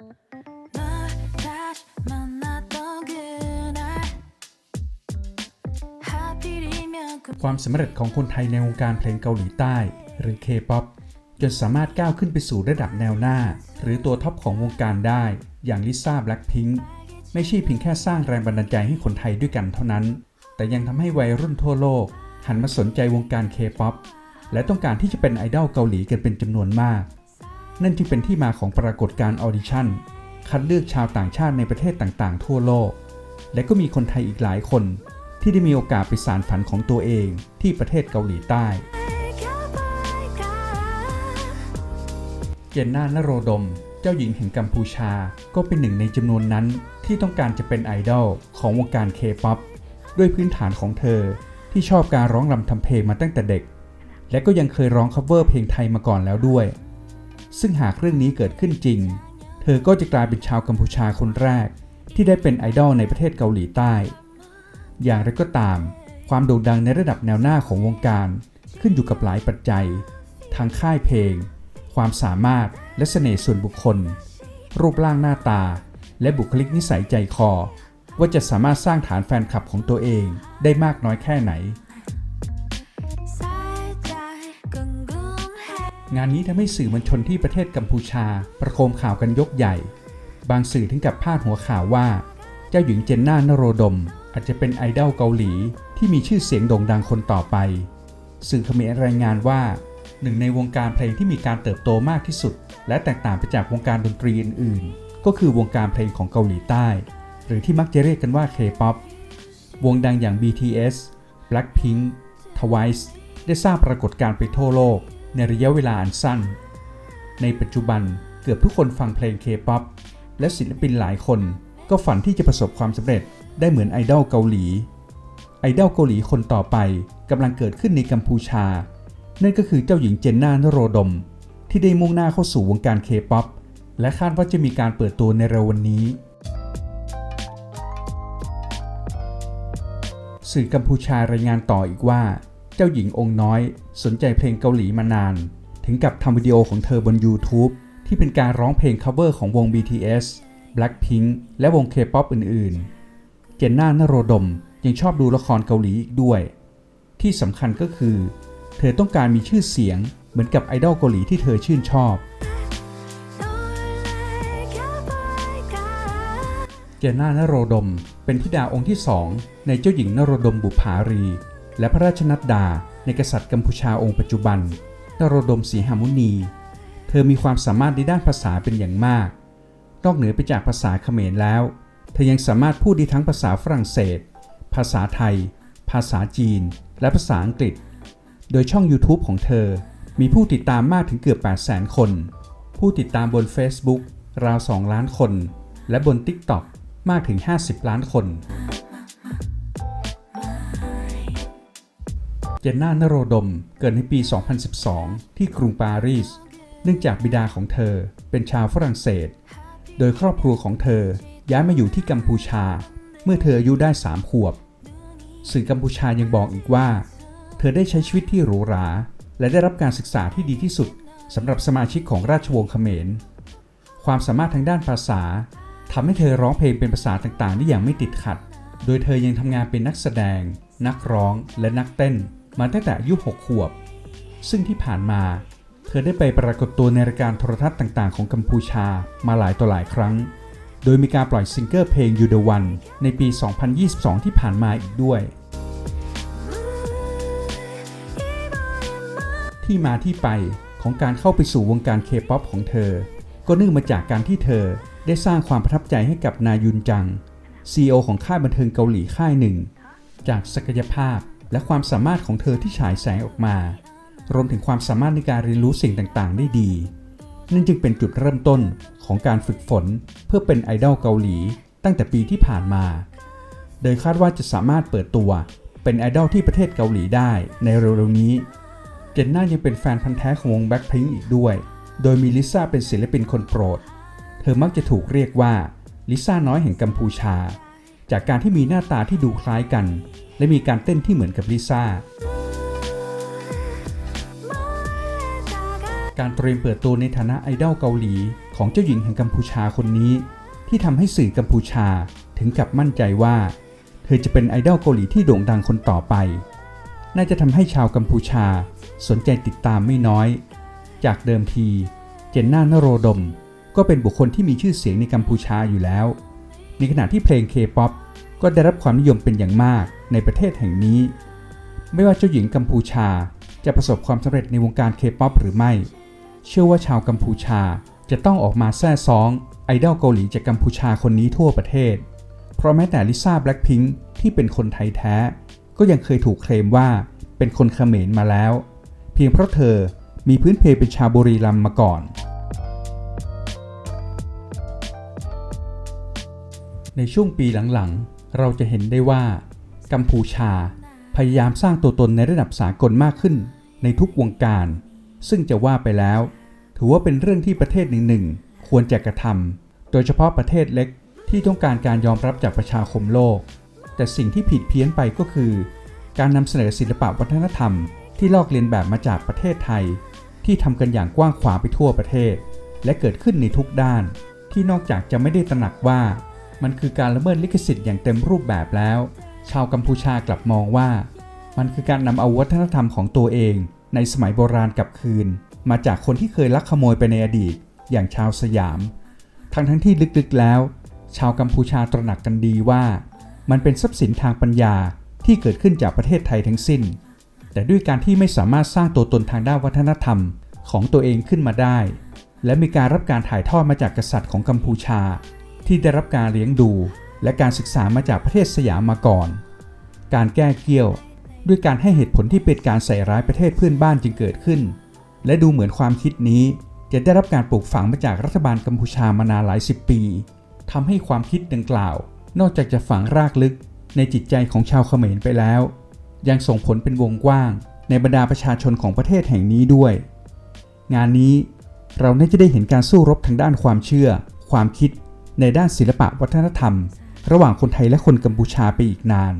널 다시 만났던 그날 하필이면 그 ความสำเร็จของคนไทยในวงการเพลงเกาหลีใต้ หรือ K-POP จนสามารถก้าวขึ้นไปสู่ระดับแนวหน้า หรือตัวท็อปของวงการได้ อย่างลิซ่าแบล็ p พิงค์ไม่ใช่เพียงแค่สร้างแรงบันดาลใจให้คนไทยด้วยกันเท่านั้น แต่ยังทำให้วัยรุ่นทั่วโลก หันมาสนใจวงการ K-POP และต้องการที่จะเป็นไอดอลเกาหลีกันเป็นจำนวนมาก นั่นจึงเป็นที่มาของปรากฏการ์ออดิชั่น คัดเลือกชาวต่างชาติในประเทศต่างๆ ทั่วโลก และก็มีคนไทยอีกหลายคน ที่ได้มีโอกาสไปสารฝันของตัวเองที่ประเทศเกาหลีใต้เจนนานาโรดม เจ้าหญิงแห่งกัมพูชา ก็เป็นหนึ่งในจำนวนนั้นที่ต้องการจะเป็นไอดอลของวงการเคป๊อปด้วยพื้นฐานของเธอที่ชอบการร้องรำทำเพลงมาตั้งแต่เด็ก และก็ยังเคยร้องคัฟเวอร์เพลงไทยมาก่อนแล้วด้วย ซึ่งหากเรื่องนี้เกิดขึ้นจริง เธอก็จะกลายเป็นชาวกัมพูชาคนแรก ที่ได้เป็นไอดอลในประเทศเกาหลีใต้ อย่างไรก็ตาม ความโด่งดังในระดับแนวหน้าของวงการ ขึ้นอยู่กับหลายปัจจัย ทางค่ายเพลง ความสามารถและเสน่ห์ส่วนบุคคล รูปร่างหน้าตา และบุคลิกนิสัยใจคอ ว่าจะสามารถสร้างฐานแฟนคลับของตัวเองได้มากน้อยแค่ไหน งานนี้ทำให้สื่อมวลชนที่ประเทศกัมพูชา ประโคมข่าวกันยกใหญ่ บางสื่อถึงกับพาดหัวข่าวว่า เจ้าหญิงเจนน่านโรดม อาจจะเป็นไอดอลเกาหลีที่มีชื่อเสียงโด่งดังคนต่อไป สื่อเขมรรายงานว่าหนึ่งในวงการเพลงที่มีการเติบโตมากที่สุด และแตกต่างไปจากวงการดนตรีอื่น ๆ ก็คือวงการเพลงของเกาหลีใต้ หรือที่มักจะเรียกกันว่า K-POP วงดังอย่าง BTS Blackpink Twice ได้สร้างปรากฏการณ์ไปทั่วโลก ในระยะเวลาอันสั้น ในปัจจุบันเกือบทุกคนฟังเพลง K-POP และศิลปินหลายคนก็ฝันที่จะประสบความสำเร็จได้เหมือนไอดอลเกาหลี ไอดอลเกาหลีคนต่อไปกำลังเกิดขึ้นในกัมพูชา นั่นก็คือเจ้าหญิงเจนนานโรดม ที่ได้มุ่งหน้าเข้าสู่วงการ K-POP และคาดว่าจะมีการเปิดตัวในเร็ววันนี้ สื่อกัมพูชารายงานต่ออีกว่า จ้าหญิงองค์น้อย สนใจเพลงเกาหลีมานาน ถึงกับทำวิดีโอของเธอบน YouTube ที่เป็นการร้องเพลง cover ของวง BTS Blackpink และวง K-POP อื่นๆ เจนน่านโรดมยังชอบดูละครเกาหลีอีกด้วย ที่สำคัญก็คือ เธอต้องการมีชื่อเสียงเหมือนกับไอดอลเกาหลีที่เธอชื่นชอบ เจนน่านโรดมเป็นธิดาองค์ที่สองในเจ้าหญิงนโรดมบุภารี และพระราชนัดดาในกษัตริย์กัมพูชาองค์ปัจจุบันนโรดมศรีหมุนี เธอมีความสามารถในด้านภาษาเป็นอย่างมาก นอกเหนือไปจากภาษาเขมรแล้ว เธอยังสามารถพูดได้ทั้งภาษาฝรั่งเศส ภาษาไทย ภาษาจีน และภาษาอังกฤษ โดยช่อง YouTube ของเธอ มีผู้ติดตามมากถึงเกือบ 800,000คน ผู้ติดตามบน Facebook ราว 2 ล้านคน และบน TikTok มากถึง 50 ล้านคน เจนน่านโรดมเกิดในปี 2012 ที่กรุงปารีส เนื่องจากบิดาของเธอเป็นชาวฝรั่งเศส โดยครอบครัวของเธอย้ายมาอยู่ที่กัมพูชา เมื่อเธออายุได้ 3 ขวบ สื่อกัมพูชายังบอกอีกว่า เธอได้ใช้ชีวิตที่หรูหรา และได้รับการศึกษาที่ดีที่สุดสำหรับสมาชิกของราชวงศ์เขมร ความสามารถทางด้านภาษาทำให้เธอร้องเพลงเป็นภาษาต่างๆ ได้อย่างไม่ติดขัด โดยเธอยังทำงานเป็นนักแสดง นักร้อง และนักเต้น มาตั้งแต่อายุ 6 ขวบ ซึ่งที่ผ่านมา เธอได้ไปปรากฏตัวในรายการโทรทัศน์ต่างๆ ของกัมพูชามาหลายต่อหลายครั้ง โดยมีการปล่อยซิงเกิลเพลง You the One ในปี 2022 ที่ผ่านมาอีกด้วย ที่มาที่ไปของการเข้าไปสู่วงการเคป๊อปของเธอ ก็เนื่องมาจากการที่เธอได้สร้างความประทับใจให้กับนายุนจัง CEO ของค่ายบันเทิงเกาหลีค่ายหนึ่ง จากศักยภาพ และความสามารถของเธอที่ฉายแสงออกมา รวมถึงความสามารถในการเรียนรู้สิ่งต่างๆ ได้ดี นั่นจึงเป็นจุดเริ่มต้นของการฝึกฝนเพื่อเป็นไอดอลเกาหลี ตั้งแต่ปีที่ผ่านมา โดยคาดว่าจะสามารถเปิดตัวเป็นไอดอลที่ประเทศเกาหลีได้ในเร็วๆนี้เจนน่ายังเป็นแฟนพันธ์แท้ของวงแบ็คพิงอีกด้วย โดยมีลิซ่าเป็นศิลปินคนโปรด เธอมักจะถูกเรียกว่าลิซ่าน้อยแห่งกัมพูชา จากการที่มีหน้าตาที่ดูคล้ายกัน และมีการเต้นที่เหมือนกับลิซ่าการเตรียมเปิดตัวในฐานะไอดอลเกาหลี ของเจ้าหญิงแห่งกัมพูชาคนนี้ ที่ทำให้สื่อกัมพูชาถึงกับมั่นใจว่า เธอจะเป็นไอดอลเกาหลีที่โด่งดังคนต่อไป น่าจะทำให้ชาวกัมพูชาสนใจติดตามไม่น้อย จากเดิมที เจนน่านโรดม ก็เป็นบุคคลที่มีชื่อเสียงในกัมพูชาอยู่แล้ว ในขณะที่เพลงเคป๊อป ก็ได้รับความนิยมเป็นอย่างมากในประเทศแห่งนี้ ไม่ว่าเจ้าหญิงกัมพูชาจะประสบความสำเร็จในวงการเคป๊อปหรือไม่ เชื่อว่าชาวกัมพูชาจะต้องออกมาแซ่ซ้องไอดอลเกาหลีจากกัมพูชาคนนี้ทั่วประเทศ เพราะแม้แต่ลิซ่าแบล็คพิงค์ที่เป็นคนไทยแท้ ก็ยังเคยถูกเคลมว่าเป็นคนเขมรมาแล้ว เพียงเพราะเธอมีพื้นเพเป็นชาวบุรีรัมย์มาก่อน ในช่วงปีหลังๆ เราจะเห็นได้ว่า กัมพูชาพยายามสร้างตัวตนในระดับสากลมากขึ้นในทุกวงการ ซึ่งจะว่าไปแล้ว ถือว่าเป็นเรื่องที่ประเทศหนึ่งๆควรจะกระทำโดยเฉพาะประเทศเล็กที่ต้องการการยอมรับจากประชาคมโลก แต่สิ่งที่ผิดเพี้ยนไปก็คือ การนำเสนอศิลปะวัฒนธรรม ที่ลอกเลียนแบบมาจากประเทศไทย ที่ทำกันอย่างกว้างขวางไปทั่วประเทศ และเกิดขึ้นในทุกด้าน ที่นอกจากจะไม่ได้ตระหนักว่า มันคือการละเมิดลิขสิทธิ์อย่างเต็มรูปแบบแล้ว ชาวกัมพูชากลับมองว่า มันคือการนำเอาวัฒนธรรมของตัวเอง ในสมัยโบราณกลับคืน มาจากคนที่เคยลักขโมยไปในอดีต อย่างชาวสยาม ทั้งทั้งที่ลึกๆแล้ว ชาวกัมพูชาตระหนักกันดีว่า มันเป็นทรัพย์สินทางปัญญาที่เกิดขึ้นจากประเทศไทยทั้งสิ้น แต่ด้วยการที่ไม่สามารถสร้างตัวตนทางด้านวัฒนธรรมของตัวเองขึ้นมาได้ และมีการรับการถ่ายทอดมาจากกษัตริย์ของกัมพูชา ที่ได้รับการเลี้ยงดู และการศึกษามาจากประเทศสยามมาก่อน การแก้เกี้ยว ด้วยการให้เหตุผลที่เป็นการใส่ร้ายประเทศเพื่อนบ้านจึงเกิดขึ้น และดูเหมือนความคิดนี้จะได้รับการปลูกฝังมาจากรัฐบาลกัมพูชามานานหลายสิบปีทำให้ความคิดดังกล่าว นอกจากจะฝังรากลึกในจิตใจของชาวเขมรไปแล้ว ยังส่งผลเป็นวงกว้าง ในบรรดาประชาชนของประเทศแห่งนี้ด้วย งานนี้เราน่าจะได้เห็นการสู้รบทางด้านความเชื่อ ความคิด ในด้านศิลปะวัฒนธรรม ระหว่างคนไทยและคนกัมพูชาไปอีกนาน